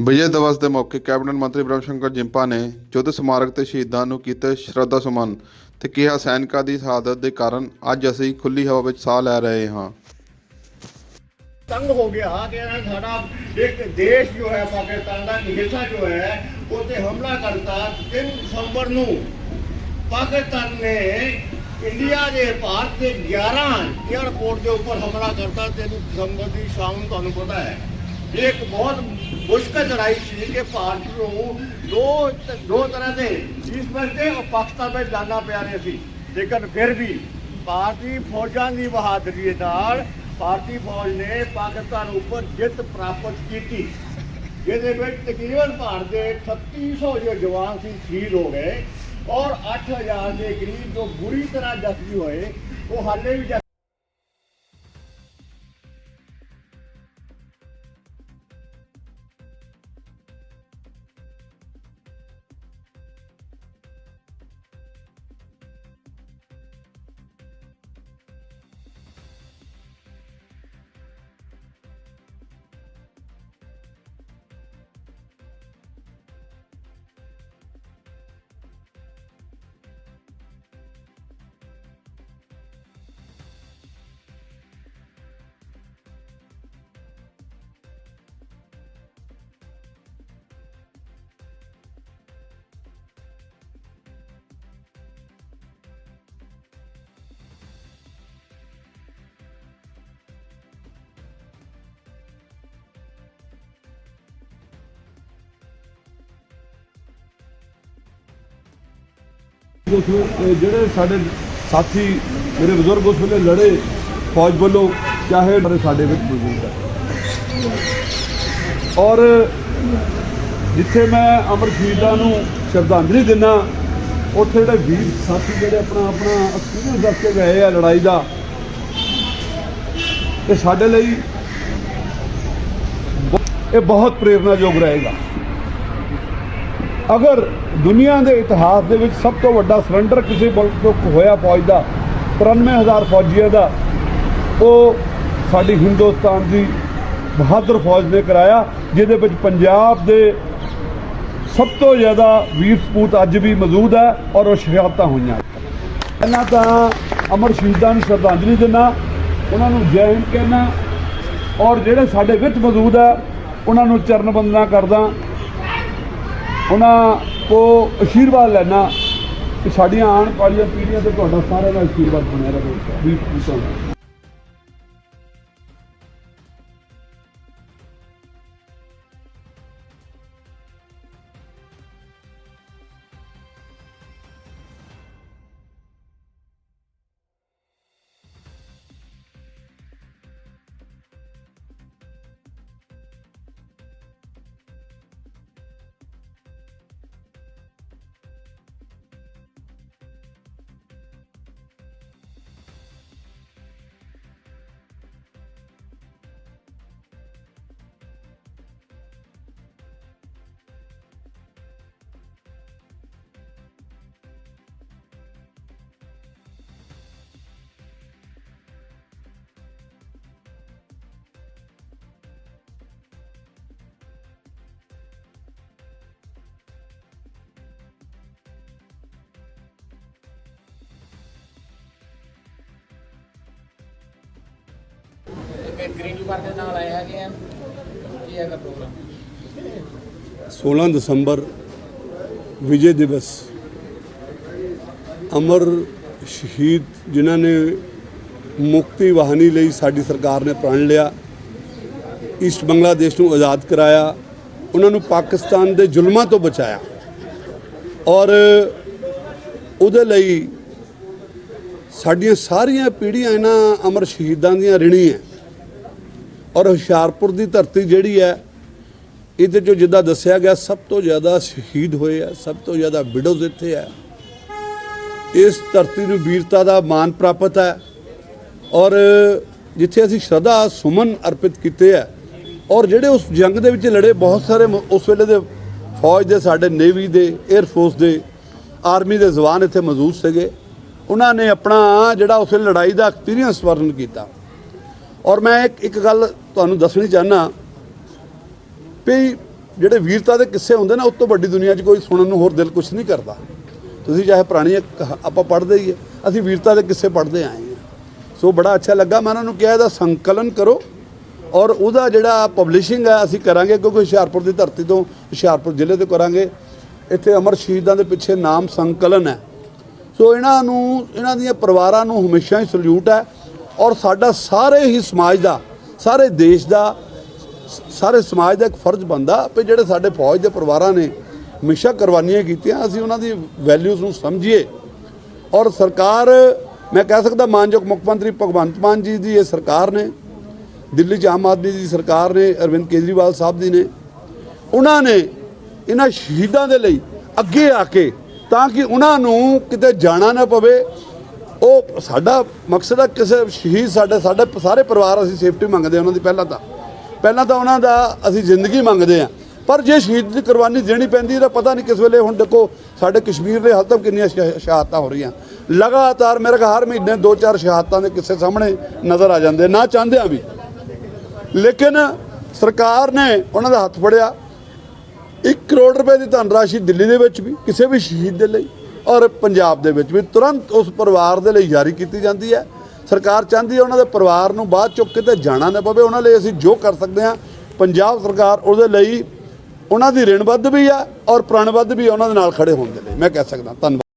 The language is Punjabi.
ਵਿਜੇ ਦਿਵਸ ਦੇ ਮੌਕੇ ਕੈਬਨਿਟ ਮੰਤਰੀ ਬ੍ਰਹਮ ਸ਼ੰਕਰ ਜਿੰਪਾ ਨੇ ਯੁੱਧ ਸਮਾਰਕ ਤੇ ਸ਼ਹੀਦਾਂ ਨੂੰ ਕੀਤੇ ਸ਼ਰਧਾ ਸੁਮਨ ਤੇ ਕਿਹਾ, ਸੈਨਿਕਾਂ ਦੀ ਸ਼ਹਾਦਤ ਦੇ ਕਾਰਨ ਅੱਜ ਅਸੀਂ ਖੁੱਲੀ ਹਵਾ ਵਿੱਚ ਸਾਹ ਲੈ ਰਹੇ ਹਾਂ। ਤੰਗ ਹੋ ਗਿਆ। ਕਿ ਸਾਡਾ ਇੱਕ ਦੇਸ਼ ਜੋ ਹੈ, ਪਾਕਿਸਤਾਨ ਦਾ ਇੱਕ ਹਿੱਸਾ ਜੋ ਹੈ ਉਹ ਤੇ ਹਮਲਾ ਕਰਤਾ 3 ਦਸੰਬਰ ਨੂੰ। ਪਾਕਿਸਤਾਨ ਨੇ ਇੰਡੀਆ ਦੇ ਭਾਰਤ ਦੇ 11 ਏਅਰਪੋਰਟ ਦੇ ਉੱਪਰ ਹਮਲਾ ਕਰਤਾ। 3 ਦਸੰਬਰ ਦੀ ਸ਼ਾਮ ਨੂੰ ਤੁਹਾਨੂੰ ਪਤਾ ਹੈ। ਇਹ ਇੱਕ ਬਹੁਤ ਮੁਸ਼ਕਲ ਲੜਾਈ ਸੀ ਕਿ ਭਾਰਤ ਨੂੰ ਦੋ ਦੋ ਤਰ੍ਹਾਂ ਦੇ ਇਸ ਬੰਦੇ ਔਰ ਪਾਕਿਸਤਾਨ ਵਿੱਚ ਜਾਣਾ ਪਿਆ ਰਿਹਾ ਸੀ। ਲੇਕਿਨ ਫਿਰ ਵੀ ਭਾਰਤੀ ਫੌਜਾਂ ਦੀ ਬਹਾਦਰੀ ਨਾਲ ਭਾਰਤੀ ਫੌਜ ਨੇ ਪਾਕਿਸਤਾਨ ਉੱਪਰ ਜਿੱਤ ਪ੍ਰਾਪਤ ਕੀਤੀ। ਜਿਹਦੇ ਵਿੱਚ ਤਕਰੀਬਨ ਭਾਰਤ ਦੇ 3600 ਜੋ ਜਵਾਨ ਸੀ, ਸ਼ਹੀਦ ਹੋ ਗਏ ਔਰ 8000 ਦੇ ਕਰੀਬ ਜੋ ਬੁਰੀ ਤਰ੍ਹਾਂ ਜ਼ਖਮੀ ਹੋਏ, ਉਹ ਹਾਲੇ ਵੀ ਉਸ ਨੂੰ ਜਿਹੜੇ ਸਾਡੇ ਸਾਥੀ ਮੇਰੇ ਬਜ਼ੁਰਗ ਉਸ ਵੇਲੇ ਲੜੇ ਫੌਜ ਵੱਲੋਂ, ਚਾਹੇ ਮੇਰੇ ਸਾਡੇ ਵਿੱਚ ਮੌਜੂਦ ਹੈ। ਔਰ ਜਿੱਥੇ ਮੈਂ ਅਮਰ ਸ਼ਹੀਦਾਂ ਨੂੰ ਸ਼ਰਧਾਂਜਲੀ ਦਿੰਦਾ ਉੱਥੇ ਜਿਹੜੇ ਵੀਰ ਸਾਥੀ ਜਿਹੜੇ ਆਪਣਾ ਆਪਣਾ ਐਕਸਪੀਰੀਅੰਸ ਦੱਸ ਕੇ ਗਏ ਆ ਲੜਾਈ ਦਾ, ਇਹ ਸਾਡੇ ਲਈ ਇਹ ਬਹੁਤ ਪ੍ਰੇਰਨਾਯੋਗ ਰਹੇਗਾ। ਅਗਰ ਦੁਨੀਆ ਦੇ ਇਤਿਹਾਸ ਦੇ ਵਿੱਚ ਸਭ ਤੋਂ ਵੱਡਾ ਸਰੈਂਡਰ ਕਿਸੇ ਮੁਲਕ ਤੋਂ ਹੋਇਆ ਫੌਜ ਦਾ 93000 ਫੌਜੀਆਂ ਦਾ, ਉਹ ਸਾਡੀ ਹਿੰਦੁਸਤਾਨ ਦੀ ਬਹਾਦਰ ਫੌਜ ਨੇ ਕਰਾਇਆ, ਜਿਹਦੇ ਵਿੱਚ ਪੰਜਾਬ ਦੇ ਸਭ ਤੋਂ ਜ਼ਿਆਦਾ ਵੀਰ ਸਪੂਤ ਅੱਜ ਵੀ ਮੌਜੂਦ ਹੈ ਔਰ ਉਹ ਸ਼ਹਾਦਤਾਂ ਹੋਈਆਂ। ਪਹਿਲਾਂ ਤਾਂ ਅਮਰ ਸ਼ਹੀਦਾਂ ਨੂੰ ਸ਼ਰਧਾਂਜਲੀ ਦਿੰਦਾ, ਉਹਨਾਂ ਨੂੰ ਜੈ ਹਿੰਦ ਕਹਿਣਾ ਔਰ ਜਿਹੜੇ ਸਾਡੇ ਵਿੱਚ ਮੌਜੂਦ ਹੈ, ਉਹਨਾਂ ਨੂੰ ਚਰਨ ਬੰਦਨਾ ਕਰਦਾ। ਉਹਨਾਂ ਕੋ ਅਸ਼ੀਰਵਾਦ ਲੈਣਾ ਕਿ ਸਾਡੀਆਂ ਆਉਣ ਵਾਲੀਆਂ ਪੀੜ੍ਹੀਆਂ ਤੇ ਤੁਹਾਡਾ ਸਾਰਿਆਂ ਦਾ ਅਸ਼ੀਰਵਾਦ ਬਣਿਆ ਰਹੇ। ਵੀ ਪੁੱਤਾਂ ਤੇ ਦੇ ਨਾਲ ਆਏ ਹੈਗੇ ਆ। ਕੀ ਹੈਗਾ ਪ੍ਰੋਗਰਾਮ 16 ਦਸੰਬਰ ਵਿਜੇ ਦਿਵਸ। ਅਮਰ ਸ਼ਹੀਦ ਜਿਨ੍ਹਾਂ ਨੇ ਮੁਕਤੀ ਵਾਹਨੀ ਲਈ ਸਾਡੀ ਸਰਕਾਰ ਨੇ ਪ੍ਰਣ ਲਿਆ, ਈਸਟ ਬੰਗਲਾਦੇਸ਼ ਨੂੰ ਆਜ਼ਾਦ ਕਰਾਇਆ, ਉਹਨਾਂ ਨੂੰ ਪਾਕਿਸਤਾਨ ਦੇ ਜ਼ੁਲਮਾਂ ਤੋਂ ਬਚਾਇਆ। ਔਰ ਉਹਦੇ ਲਈ ਸਾਡੀਆਂ ਸਾਰੀਆਂ ਪੀੜ੍ਹੀਆਂ ਇਹਨਾਂ ਅਮਰ ਸ਼ਹੀਦਾਂ ਦੀਆਂ ਰਿਣੀ ਹੈ। ਔਰ ਹੁਸ਼ਿਆਰਪੁਰ ਦੀ ਧਰਤੀ ਜਿਹੜੀ ਹੈ, ਇਹਦੇ ਚੋਂ ਜਿੱਦਾਂ ਦੱਸਿਆ ਗਿਆ, ਸਭ ਤੋਂ ਜ਼ਿਆਦਾ ਸ਼ਹੀਦ ਹੋਏ ਆ, ਸਭ ਤੋਂ ਜ਼ਿਆਦਾ ਵਿਡੋਜ਼ ਇੱਥੇ ਆ। ਇਸ ਧਰਤੀ ਨੂੰ ਵੀਰਤਾ ਦਾ ਮਾਨ ਪ੍ਰਾਪਤ ਹੈ ਔਰ ਜਿੱਥੇ ਅਸੀਂ ਸ਼ਰਧਾ ਸੁਮਨ ਅਰਪਿਤ ਕੀਤੇ ਆ, ਔਰ ਜਿਹੜੇ ਉਸ ਜੰਗ ਦੇ ਵਿੱਚ ਲੜੇ, ਬਹੁਤ ਸਾਰੇ ਉਸ ਵੇਲੇ ਦੇ ਫੌਜ ਦੇ, ਸਾਡੇ ਨੇਵੀ ਦੇ 에ਅਰ ਫੋਰਸ ਦੇ ਆਰਮੀ ਦੇ ਜਵਾਨ ਇੱਥੇ ਮੌਜੂਦ ਸੀਗੇ। ਉਹਨਾਂ ਨੇ ਆਪਣਾ ਜਿਹੜਾ ਉਸ ਲੜਾਈ ਦਾ ਐਕਸਪੀਰੀਅੰਸ ਵਰਣਨ ਕੀਤਾ। ਔਰ ਮੈਂ ਇੱਕ ਇੱਕ ਗੱਲ ਤੁਹਾਨੂੰ ਦੱਸਣੀ ਚਾਹਨਾ ਵੀ ਜਿਹੜੇ ਵੀਰਤਾ ਦੇ ਕਿੱਸੇ ਹੁੰਦੇ ਨਾ ਉਸ ਤੋਂ ਵੱਡੀ ਦੁਨੀਆ 'ਚ ਕੋਈ ਸੁਣਨ ਨੂੰ ਹੋਰ ਦਿਲ ਕੁਝ ਨਹੀਂ ਕਰਦਾ। ਤੁਸੀਂ ਚਾਹੇ ਪੁਰਾਣੀਆਂ ਆਪਾਂ ਪੜ੍ਹਦੇ ਹੀ ਹੈ ਅਸੀਂ ਵੀਰਤਾ ਦੇ ਕਿੱਸੇ ਪੜ੍ਹਦੇ ਆਏ ਹਾਂ। ਸੋ ਬੜਾ ਅੱਛਾ ਲੱਗਾ, ਮੈਂ ਉਹਨਾਂ ਨੂੰ ਕਿਹਾ ਇਹਦਾ ਸੰਕਲਨ ਕਰੋ ਔਰ ਉਹਦਾ ਜਿਹੜਾ ਪਬਲਿਸ਼ਿੰਗ ਹੈ, ਅਸੀਂ ਕਰਾਂਗੇ ਕਿਉਂਕਿ ਹੁਸ਼ਿਆਰਪੁਰ ਦੀ ਧਰਤੀ ਤੋਂ ਹੁਸ਼ਿਆਰਪੁਰ ਜ਼ਿਲ੍ਹੇ ਤੋਂ ਕਰਾਂਗੇ। ਇੱਥੇ ਅਮਰ ਸ਼ਹੀਦਾਂ ਦੇ ਪਿੱਛੇ ਨਾਮ ਸੰਕਲਨ ਹੈ। ਸੋ ਇਹਨਾਂ ਨੂੰ ਇਹਨਾਂ ਦੀਆਂ ਪਰਿਵਾਰਾਂ ਨੂੰ ਹਮੇਸ਼ਾ ਹੀ ਸਲੂਟ ਹੈ। ਔਰ ਸਾਡਾ ਸਾਰੇ ਹੀ ਸਮਾਜ ਦਾ, ਸਾਰੇ ਦੇਸ਼ ਦਾ, ਸਾਰੇ ਸਮਾਜ ਦਾ ਇੱਕ ਫਰਜ਼ ਬੰਦਾ ਵੀ ਜਿਹੜੇ ਸਾਡੇ ਫੌਜ ਦੇ ਪਰਿਵਾਰਾਂ ਨੇ ਹਮੇਸ਼ਾ ਕੁਰਬਾਨੀਆਂ ਕੀਤੀਆਂ, ਅਸੀਂ ਉਹਨਾਂ ਦੀ ਵੈਲਿਊਜ਼ ਨੂੰ ਸਮਝੀਏ। ਔਰ ਸਰਕਾਰ, ਮੈਂ ਕਹਿ ਸਕਦਾ ਮਾਨਯੋਗ ਮੁੱਖ ਮੰਤਰੀ ਭਗਵੰਤ ਮਾਨ ਜੀ ਦੀ ਇਹ ਸਰਕਾਰ ਨੇ, ਦਿੱਲੀ 'ਚ ਆਮ ਆਦਮੀ ਦੀ ਸਰਕਾਰ ਨੇ, ਅਰਵਿੰਦ ਕੇਜਰੀਵਾਲ ਸਾਹਿਬ ਦੀ ਨੇ, ਉਹਨਾਂ ਨੇ ਇਹਨਾਂ ਸ਼ਹੀਦਾਂ ਦੇ ਲਈ ਅੱਗੇ ਆ ਕੇ ਤਾਂ ਕਿ ਉਹਨਾਂ ਨੂੰ ਕਿਤੇ ਜਾਣਾ ਨਾ ਪਵੇ ਉਹ ਸਾਡਾ ਮਕਸਦ ਆ ਕਿਸੇ ਸ਼ਹੀਦ ਸਾਡੇ ਸਾਡੇ ਸਾਰੇ ਪਰਿਵਾਰ ਅਸੀਂ ਸੇਫਟੀ ਮੰਗਦੇ ਹਾਂ ਉਹਨਾਂ ਦੀ ਪਹਿਲਾਂ ਤਾਂ। ਪਹਿਲਾਂ ਤਾਂ ਉਹਨਾਂ ਦਾ ਅਸੀਂ ਜ਼ਿੰਦਗੀ ਮੰਗਦੇ ਹਾਂ ਪਰ ਜੇ ਸ਼ਹੀਦ ਦੀ ਕੁਰਬਾਨੀ ਦੇਣੀ ਪੈਂਦੀ ਤਾਂ ਪਤਾ ਨਹੀਂ ਕਿਸ ਵੇਲੇ ਹੁਣ ਦੇਖੋ ਸਾਡੇ ਕਸ਼ਮੀਰ ਦੇ ਹਾਲ ਤੱਕ ਕਿੰਨੀਆਂ ਸ਼ਹਾ- ਸ਼ਹਾਦਤਾਂ ਹੋ ਰਹੀਆਂ। ਲਗਾਤਾਰ ਮੇਰੇ ਕੋਲ ਹਰ ਮਹੀਨੇ ਦੋ ਚਾਰ ਸ਼ਹਾਦਤਾਂ ਦੇ ਕਿਸੇ ਸਾਹਮਣੇ ਨਜ਼ਰ ਆ ਜਾਂਦੇ ਨਾ ਚਾਹੁੰਦਿਆਂ ਵੀ। ਲੇਕਿਨ ਸਰਕਾਰ ਨੇ ਉਹਨਾਂ ਦਾ ਹੱਥ ਫੜਿਆ। 1 ਕਰੋੜ ਰੁਪਏ ਦੀ ਧਨ ਰਾਸ਼ੀ ਦਿੱਲੀ ਦੇ ਵਿੱਚ ਵੀ, ਕਿਸੇ ਵੀ ਸ਼ਹੀਦ ਦੇ ਲਈ। ਔਰ ਪੰਜਾਬ ਦੇ ਵਿੱਚ ਵੀ ਤੁਰੰਤ ਉਸ ਪਰਿਵਾਰ ਦੇ ਲਈ ਜਾਰੀ ਕੀਤੀ ਜਾਂਦੀ ਹੈ। ਸਰਕਾਰ ਚਾਹੁੰਦੀ ਹੈ ਉਹਨਾਂ ਦੇ ਪਰਿਵਾਰ ਨੂੰ ਬਾਅਦ ਚੁੱਕ ਕਿਤੇ ਜਾਣਾ ਨਾ ਪਵੇ। ਉਹਨਾਂ ਲਈ ਅਸੀਂ ਜੋ ਕਰ ਸਕਦੇ ਹਾਂ, ਪੰਜਾਬ ਸਰਕਾਰ ਉਹਦੇ ਲਈ ਉਹਨਾਂ ਦੀ ਰਿਣਬੱਧ ਵੀ ਆ ਔਰ ਪ੍ਰਣਬੱਧ ਵੀ ਉਹਨਾਂ ਦੇ ਨਾਲ ਖੜੇ ਹੋਣ ਦੇ ਲਈ। ਮੈਂ ਕਹਿ ਸਕਦਾ, ਧੰਨਵਾਦ।